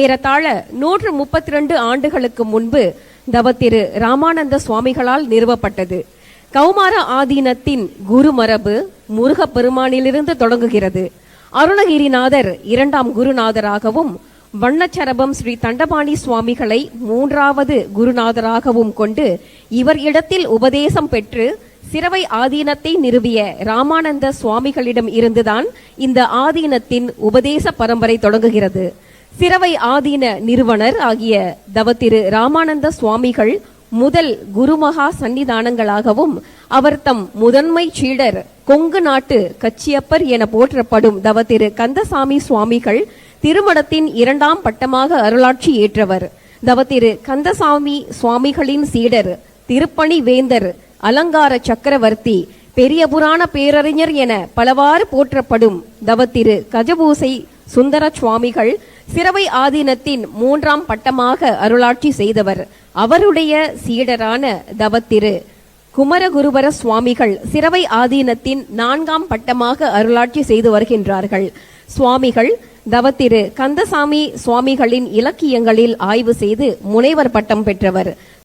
ஏறத்தாழ நூற்று முப்பத்தி ரெண்டு ஆண்டுகளுக்கு முன்பு தவத்திரு ராமானந்த சுவாமிகளால் நிறுவப்பட்டது. கௌமார ஆதீனத்தின் குருமரபு முருக பெருமானிலிருந்து தொடங்குகிறது. அருணகிரிநாதர் இரண்டாம் குருநாதராகவும் வண்ணச்சரபம் ஸ்ரீ தண்டபாணி சுவாமிகளை மூன்றாவது குருநாதராகவும் கொண்டு இவர் இடத்தில் உபதேசம் பெற்று சிறவை ஆதீனத்தை நிறுவிய ராமானந்த சுவாமிகளிடம் இருந்துதான் இந்த ஆதீனத்தின் உபதேச பரம்பரை தொடங்குகிறது. சிறவை ஆதீன நிறுவனர் ஆகிய தவத்திரு ராமானந்த சுவாமிகள் முதல் குருமகா சன்னிதானங்களாகவும் அவர் தம் முதன்மை சீடர் கொங்கு நாட்டு கச்சியப்பர் என போற்றப்படும் தவத்திரு கந்தசாமி சுவாமிகள் திருமணத்தின் இரண்டாம் பட்டமாக அருளாட்சி ஏற்றவர். தவத்திரு கந்தசாமி சுவாமிகளின் சீடர் திருப்பணி வேந்தர் அலங்கார சக்கரவர்த்தி பெரிய புராண பேரறிஞர் என பலவாறு போற்றப்படும் தவத்திரு கஜபூசை சுந்தர சுவாமிகள் சிறவை ஆதீனத்தின் மூன்றாம் பட்டமாக அருளாட்சி செய்தவர். அவருடைய சீடரான தவத்திரு. குமரகுருவர சுவாமிகள் சிறவை ஆதீனத்தின் நான்காம் பட்டமாக அருளாட்சி செய்து வருகின்றார்கள். சுவாமிகள் தவத்திரு கந்தசாமி சுவாமிகளின் இலக்கியங்களில் ஆய்வு செய்து முனைவர் பட்டம் பெற்றவர்.